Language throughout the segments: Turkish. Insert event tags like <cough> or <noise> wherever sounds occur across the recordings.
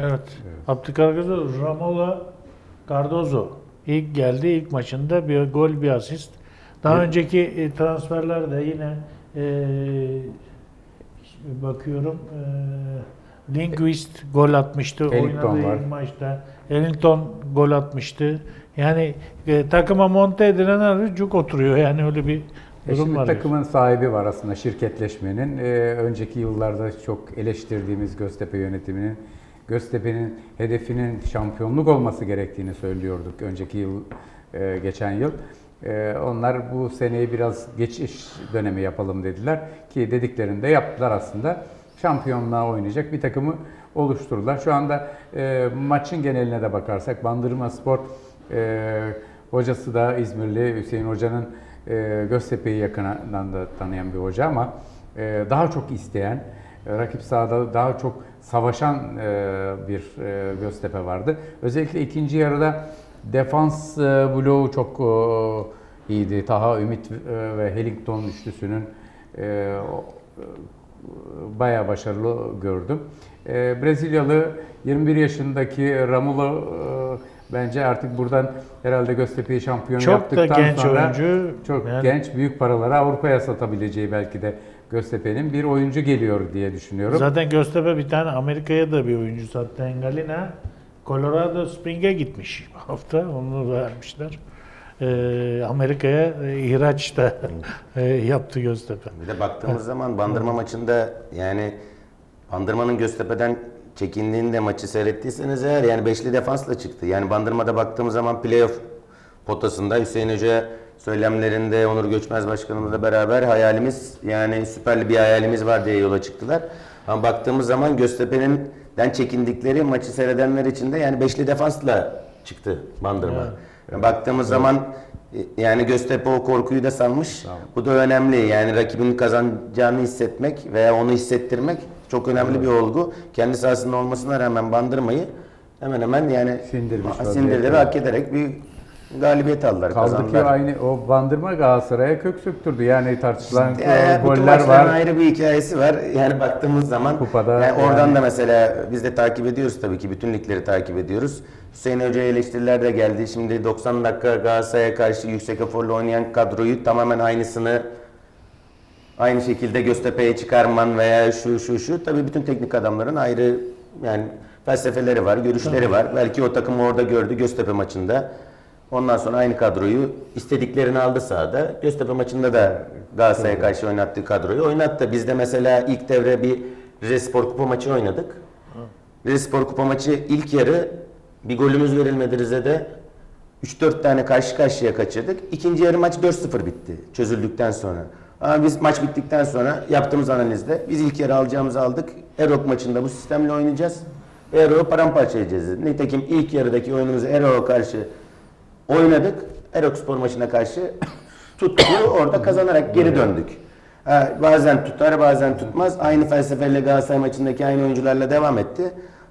Evet. Abdülkadir Ramola Cardozo ilk geldi ilk maçında bir gol bir asist. Daha Evet. önceki e, transferlerde yine e, bakıyorum e, Linguist gol atmıştı Ellington oynadığı var. maçta. Ellington gol atmıştı. Yani e, takıma monte edilen cuk oturuyor. Yani öyle bir E durum şimdi var. takımın sahibi var aslında şirketleşmenin. Ee, önceki yıllarda çok eleştirdiğimiz Göztepe yönetiminin Göztepe'nin hedefinin şampiyonluk olması gerektiğini söylüyorduk önceki yıl, e, geçen yıl. E, onlar bu seneyi biraz geçiş dönemi yapalım dediler ki dediklerini de yaptılar aslında. Şampiyonluğa oynayacak bir takımı oluşturdular. Şu anda e, maçın geneline de bakarsak Bandırma Spor hocası da İzmirli Hüseyin Hoca'nın Göztepe'yi yakından da tanıyan bir hoca ama daha çok isteyen, rakip sahada daha çok savaşan e, bir e, Göztepe vardı. Özellikle ikinci yarıda defans e, bloğu çok iyiydi. Taha Ümit ve Hellington üçlüsünün bayağı başarılı gördüm. Brezilyalı 21 yaşındaki Ramulo bence artık buradan herhalde Göztepe'yi şampiyon Çok yaptıktan genç sonra oyuncu. çok Yani- genç büyük paralara Avrupa'ya satabileceği belki de Göztepe'nin bir oyuncu geliyor diye düşünüyorum. Zaten Göztepe bir tane Amerika'ya da bir oyuncu sattı Engalina. Colorado Spring'e gitmiş <laughs> bu hafta. Onu vermişler. Ee, Amerika'ya ihraç da <laughs> e, yaptı Göztepe. Bir de baktığımız zaman Bandırma maçında yani Bandırma'nın Göztepe'den çekindiğinde maçı seyrettiyseniz eğer yani beşli defansla çıktı. Yani Bandırma'da baktığımız zaman playoff potasında Hüseyin Hoca söylemlerinde Onur Göçmez Başkanımızla beraber hayalimiz yani süperli bir hayalimiz var diye yola çıktılar. Ama baktığımız zaman Göztepe'nin den çekindikleri maçı seyredenler için de yani beşli defansla çıktı Bandırma. Yani baktığımız zaman e, yani Göztepe o korkuyu da salmış. Bu da önemli. Yani rakibin kazanacağını hissetmek veya onu hissettirmek çok önemli bir olgu. Kendi sahasında olmasına rağmen bandırmayı hemen hemen yani Sindirmiş sindirleri vaziyette. hak ederek bir galibiyet aldılar, Kaldı ki aynı o bandırma Galatasaray'a kök söktürdü. Yani tartışılan Yani e, goller var. ayrı bir hikayesi var. Yani baktığımız zaman Kupada yani oradan yani- da mesela biz de takip ediyoruz tabii ki bütün ligleri takip ediyoruz. Hüseyin Hoca'ya eleştiriler de geldi. Şimdi 90 dakika Galatasaray'a karşı yüksek eforla oynayan kadroyu tamamen aynısını aynı şekilde Göztepe'ye çıkarman veya şu şu şu tabii bütün teknik adamların ayrı yani felsefeleri var, görüşleri var. Belki o takım orada gördü Göztepe maçında. Ondan sonra aynı kadroyu istediklerini aldı sahada. Göztepe maçında da Galatasaray'a karşı oynattığı kadroyu oynattı. Biz de mesela ilk devre bir Rizespor Kupa maçı oynadık. Rizespor Kupa maçı ilk yarı bir golümüz verilmedi Rize'de. 3-4 tane karşı karşıya kaçırdık. İkinci yarı maç 4-0 bitti çözüldükten sonra. Ama biz maç bittikten sonra yaptığımız analizde biz ilk yarı alacağımızı aldık. Erok maçında bu sistemle oynayacağız. Erok'u paramparça edeceğiz. Nitekim ilk yarıdaki oyunumuzu Erok'a karşı oynadık. Erok Spor maçına karşı tuttu. Orada kazanarak geri döndük. Ha, bazen tutar bazen tutmaz. Aynı felsefeyle Galatasaray maçındaki aynı oyuncularla devam etti.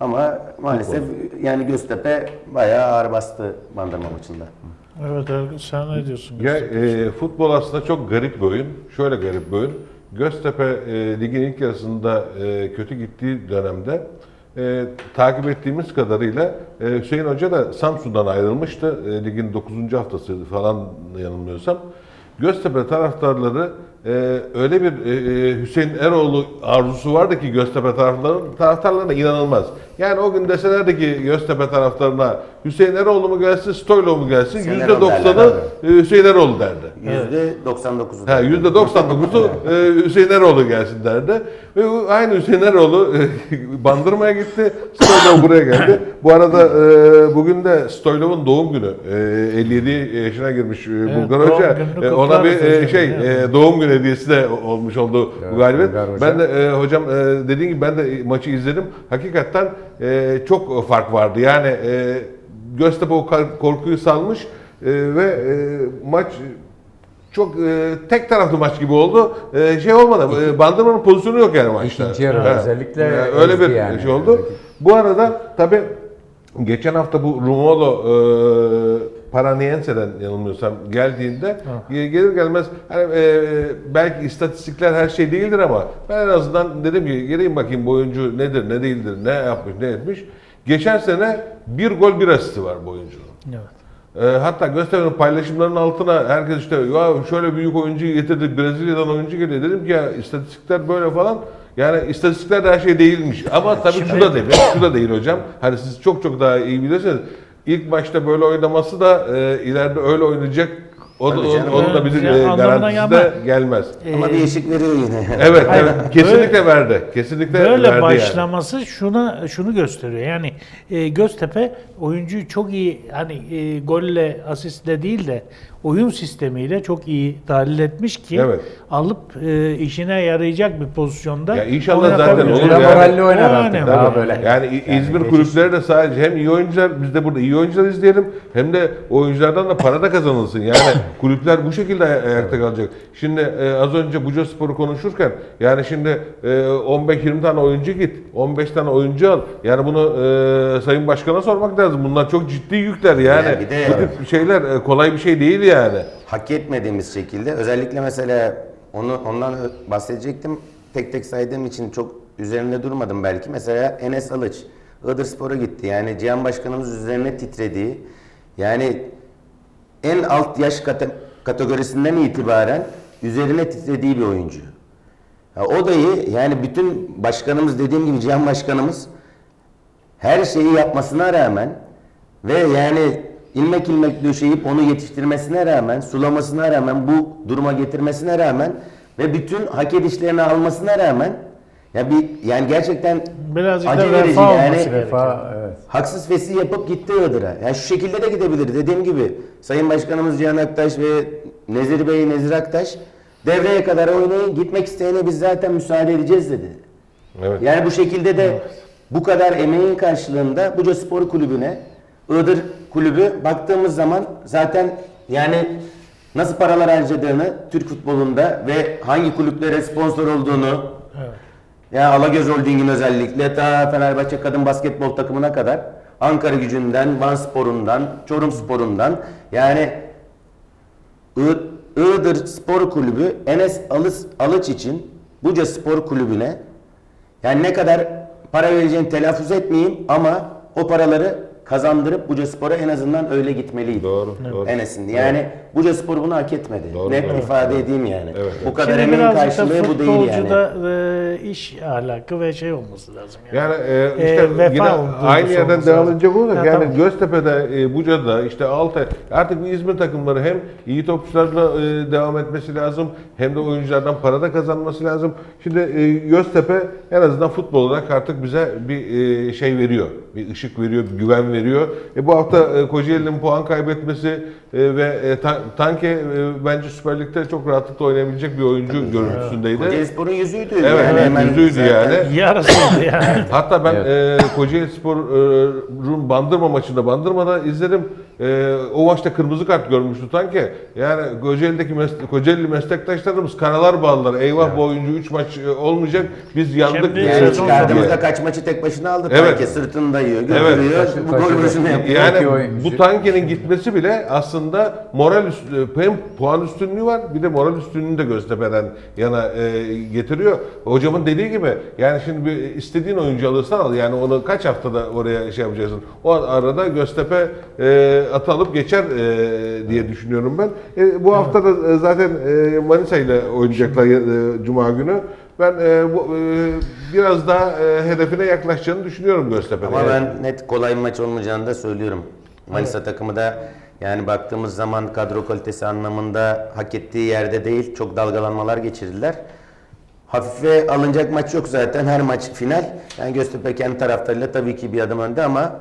Ama maalesef yani Göztepe bayağı ağır bastı Bandırma maçında. Evet Ergun sen ne diyorsun? Ya, e, futbol aslında çok garip bir oyun. Şöyle garip bir oyun. Göztepe e, ligin ilk yarısında e, kötü gittiği dönemde e, takip ettiğimiz kadarıyla e, Hüseyin Hoca da Samsun'dan ayrılmıştı. E, ligin 9. haftası falan yanılmıyorsam. Göztepe taraftarları e, öyle bir e, e, Hüseyin Eroğlu arzusu vardı ki Göztepe taraftarlarının taraftarlarına inanılmaz. Yani o gün deselerdi ki Göztepe taraftarına Hüseyin Eroğlu mu gelsin, Stoylo mu gelsin? Hüseyin derler abi. e, Hüseyin Eroğlu derdi. Yüzde 99'u. Ha, yüzde 99'u e, Hüseyin Eroğlu gelsin derdi. Ve aynı Hüseyin Eroğlu e, <laughs> Bandırma'ya gitti. Stoylov buraya geldi. Bu arada e, bugün de Stoylov'un doğum günü. E, 57 yaşına girmiş e, Bulgar doğum Hoca. gününü E, ona bir e, hocam, şey evet. e, doğum günü hediyesi de olmuş oldu bu Evet, galibiyet. Bulgar Hoca. Ben de e, hocam e, dediğim gibi ben de maçı izledim. Hakikaten e, çok fark vardı. Yani e, Göztepe o korkuyu salmış e, ve e, maç çok e, tek taraflı maç gibi oldu. E, şey olmadı. E, Bandırma'nın pozisyonu yok yani maçta. İkinci yarıda Ha. özellikle E, öyle bir yani. şey oldu. Bu arada tabii geçen hafta bu Rumolo e, Paranaense'den yanılmıyorsam geldiğinde e, gelir gelmez hani, e, belki istatistikler her şey değildir ama ben en azından dedim ki geleyim bakayım bu oyuncu nedir ne değildir ne yapmış ne etmiş. Geçen sene bir gol bir asisti var bu oyuncunun. Evet. E, hatta Göztepe'nin paylaşımlarının altına herkes işte ya şöyle büyük oyuncu getirdik Brezilya'dan oyuncu geliyor. Dedim ki ya istatistikler böyle falan. Yani istatistikler de her şey değilmiş. Ama tabii şu da değil. Şu da değil hocam. Hani siz çok çok daha iyi bilirsiniz. İlk başta böyle oynaması da e, ileride öyle oynayacak. O, da- Tabii canım. onun da bir Yani e, anlamına garantisi de gelmez. gelmez. Ama bir eşik veriyor yine. <laughs> Evet, Hayır, evet. Kesinlikle verdi. Kesinlikle verdi Böyle yani. başlaması şuna şunu gösteriyor. Yani e, Göztepe oyuncuyu çok iyi hani e, golle asistle değil de oyun sistemiyle çok iyi tahlil etmiş ki Evet. alıp e, işine yarayacak bir pozisyonda Ya inşallah zaten olur Daha yani. moralli oynar O artık. önemli. Daha böyle. Yani İ- Yani İzmir geçiş- kulüpleri de sadece hem iyi oyuncular, biz de burada iyi oyuncular izleyelim hem de oyunculardan da para da kazanılsın. Yani <laughs> kulüpler bu şekilde ay- ayakta kalacak. Şimdi e, az önce Buca Spor'u konuşurken yani şimdi e, 15-20 tane oyuncu git, 15 tane oyuncu al. Yani bunu e, Sayın Başkan'a sormak lazım. Bunlar çok ciddi yükler yani. Ya bir de- bu tip şeyler e, kolay bir şey değil yani. hak etmediğimiz şekilde özellikle mesela onu ondan ö- bahsedecektim. Tek tek saydığım için çok üzerinde durmadım belki. Mesela Enes Alıç Iğdır Spor'a gitti. Yani Cihan Başkanımız üzerine titrediği yani en alt yaş kate- kategorisinden itibaren üzerine titrediği bir oyuncu. Ya o da iyi. Yani bütün başkanımız dediğim gibi Cihan Başkanımız her şeyi yapmasına rağmen ve yani ilmek ilmek döşeyip onu yetiştirmesine rağmen, sulamasına rağmen, bu duruma getirmesine rağmen ve bütün hak edişlerini almasına rağmen ya bir yani gerçekten Birazcık acı da verici vefa yani. Vefa, evet. Haksız fesi yapıp gitti Iğdır'a. Yani şu şekilde de gidebilir. Dediğim gibi Sayın Başkanımız Cihan Aktaş ve Nezir Bey, Nezir Aktaş devreye kadar oynayın. Gitmek isteyene biz zaten müsaade edeceğiz dedi. Evet. Yani bu şekilde de bu kadar emeğin karşılığında Buca Spor Kulübü'ne Iğdır Kulübü baktığımız zaman zaten yani nasıl paralar harcadığını Türk futbolunda ve hangi kulüplere sponsor olduğunu ya Alagöz Holding'in özellikle ta Fenerbahçe kadın basketbol takımına kadar Ankara gücünden, Van Spor'undan, Çorum Spor'undan yani Iğdır Spor Kulübü Enes Alıç için Buca Spor Kulübü'ne yani ne kadar para vereceğini telaffuz etmeyeyim ama o paraları kazandırıp Buca Spor'a en azından öyle gitmeliydi. Doğru, doğru. Enes'in. Yani Buca Spor bunu hak etmedi. Doğru, Net doğru. ifade edeyim yani. Evet. Bu kadar Şimdi emeğin da karşılığı bu değil yani. futbolcuda e, iş ahlakı ve şey olması lazım. Yani. Yani e, işte E, vefa yine aynı yerden edecek olursak Ha, yani tamam. Göztepe'de, e, Buca'da, işte Altay artık bu İzmir takımları hem iyi topçularla e, devam etmesi lazım hem de oyunculardan para da kazanması lazım. Şimdi e, Göztepe en azından futbol olarak artık bize bir e, şey veriyor. Bir ışık veriyor, bir güven veriyor. E, bu hafta e, Kocaeli'nin puan kaybetmesi e, ve e, Ta- Tanke e, bence Süper Lig'de çok rahatlıkla oynayabilecek bir oyuncu görüntüsündeydi. Kocaeli Spor'un yüzüydü. Evet, yani hemen yüzüydü zaten. yani. Yarısıydı yani. Hatta ben e, Kocaeli Spor'un Bandırma maçında Bandırma'da izledim. E, o maçta kırmızı kart görmüştü Tanke. Yani Kocaeli'deki mes- Kocaeli meslektaşlarımız karalar bağlılar. Eyvah bu oyuncu 3 maç e, olmayacak. Biz yandık. Şimdi Yani Sezon çıkardığımızda diye. kaç maçı tek başına aldı. Evet. Evet. sırtını dayıyor, götürüyor. Taşı- bu gol vuruşunu yapıyor. Yani oyuncu. bu Tanke'nin gitmesi bile aslında moral üst, hem puan üstünlüğü var bir de moral üstünlüğünü de Göztepe'den yana e, getiriyor. Hocamın dediği gibi yani şimdi bir istediğin oyuncu alırsan al yani onu kaç haftada oraya şey yapacaksın. O arada Göztepe e, atı alıp geçer e, diye düşünüyorum ben. E, bu hafta da e, zaten e, Manisa ile oynayacaklar e, Cuma günü. Ben e, bu, e, biraz daha e, hedefine yaklaşacağını düşünüyorum Göztepe'de. Ama ben net kolay bir maç olmayacağını da söylüyorum. Manisa takımı da yani baktığımız zaman kadro kalitesi anlamında hak ettiği yerde değil. Çok dalgalanmalar geçirdiler. Hafife alınacak maç yok zaten. Her maç final. Yani Göztepe kendi taraftarıyla tabii ki bir adım önde ama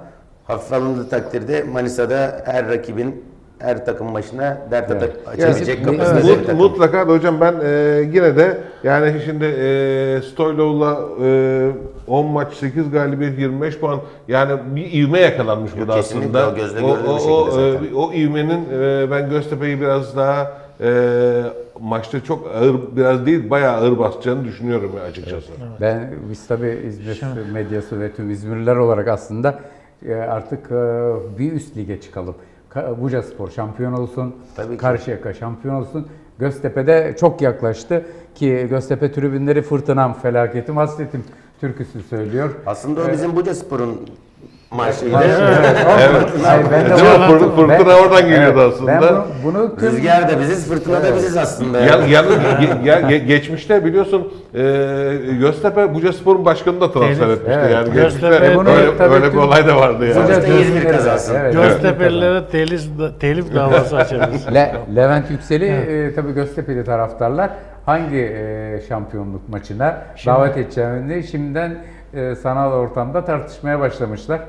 hafife alındığı takdirde Manisa'da her rakibin her takım başına dert Evet. atak açabilecek Yani kapasitede Mut- bir takım. mutlaka da hocam ben e, yine de yani şimdi e, Stoylov'la e, 10 maç 8 galibiyet 25 puan yani bir ivme yakalanmış Yok, burada aslında. o gözle o, o, o, e, zaten. o ivmenin e, ben Göztepe'yi biraz daha e, maçta çok ağır biraz değil bayağı ağır basacağını düşünüyorum açıkçası. Ben biz tabii İzmir medyası ve tüm İzmirliler olarak aslında artık e, bir üst lige çıkalım. Ka- Buca Spor şampiyon olsun, Tabii ki. Karşıyaka şampiyon olsun. Göztepe'de çok yaklaştı ki Göztepe tribünleri fırtınam, felaketim, hasretim türküsü söylüyor. Aslında o bizim Buca Spor'un marşıydı. Hayır, ben de Değil mi? Fır- fırtına ben- oradan geliyordu evet, aslında. Ben bunu, bunu tüm Rüzgar da biziz, fırtına da biziz aslında. Yalnız yalnız ge- ge- ge- geçmişte biliyorsun e, Göztepe Bucaspor'un başkanını da transfer Evet, etmişti. evet. Yani geçmişte Göztepe- Bunu öyle, tabii öyle bir olay da vardı yani. Buca İzmir kazansın. evet, Göztepe'lilere telif, telif davası açarız. Le, Levent Yüksel'i e, tabii Göztepe'li taraftarlar hangi e, şampiyonluk maçına davet edeceğini şimdiden e, sanal ortamda tartışmaya başlamışlar.